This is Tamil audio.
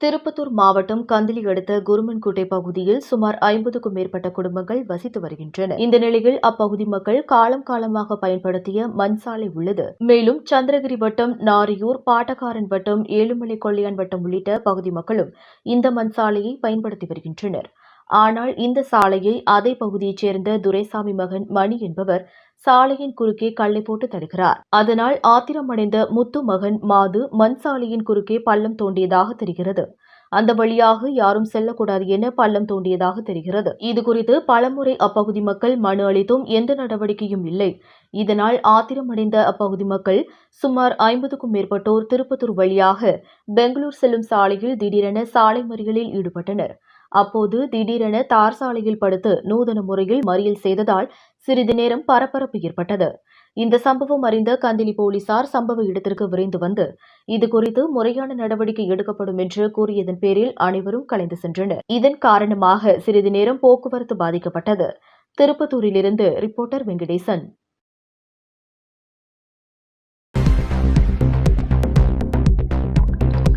திருப்பத்தூர் மாவட்டம் கந்திலி அடுத்த குருமன்குட்டை பகுதியில் சுமார் ஐம்பதுக்கும் மேற்பட்ட குடும்பங்கள் வசித்து வருகின்றன இந்த நிலையில் அப்பகுதி மக்கள் காலம் காலமாக பயன்படுத்திய மண் சாலை உள்ளது. மேலும் சந்திரகிரி வட்டம் நாரியூர் பாட்டக்காரன் வட்டம் ஏழுமலை கொள்ளையான் வட்டம் உள்ளிட்ட பகுதி மக்களும் இந்த மண் சாலையை பயன்படுத்தி வருகின்றனர். ஆனால் இந்த சாலையை அதே பகுதியைச் சேர்ந்த துரைசாமி மகன் மணி என்பவர் சாலையின் குறுக்கே கல்லை போட்டு தருகிறார் அதனால் ஆத்திரமடைந்த முத்து மகன் மாது மண் சாலையின் குறுக்கே பள்ளம் தோண்டியதாக தெரிகிறது. அந்த வழியாக யாரும் செல்லக்கூடாது என பள்ளம் தோண்டியதாக தெரிகிறது. இதுகுறித்து பலமுறை அப்பகுதி மக்கள் மனு அளித்தும் எந்த நடவடிக்கையும் இல்லை. இதனால் ஆத்திரமடைந்த அப்பகுதி மக்கள் சுமார் ஐம்பதுக்கும் மேற்பட்டோர் திருப்பத்தூர் வழியாக பெங்களூர் செல்லும் சாலையில் திடீரென சாலை மறியலில் ஈடுபட்டனர். அப்போது திடீரென தார் சாலையில் படுத்து நூதன முறையில் மறியல் செய்ததால் சிறிது நேரம் பரபரப்பு ஏற்பட்டது. இந்த சம்பவம் அறிந்த கந்திலி போலீசார் சம்பவ இடத்திற்கு விரைந்து வந்து இது குறித்து முறையான நடவடிக்கை எடுக்கப்படும் என்று கூறியதன் பேரில் அனைவரும் கலைந்து சென்றனர். இதன் காரணமாக சிறிது நேரம் போக்குவரத்து பாதிக்கப்பட்டது. திருப்பத்தூரிலிருந்து ரிப்போர்ட்டர் வெங்கடேசன்.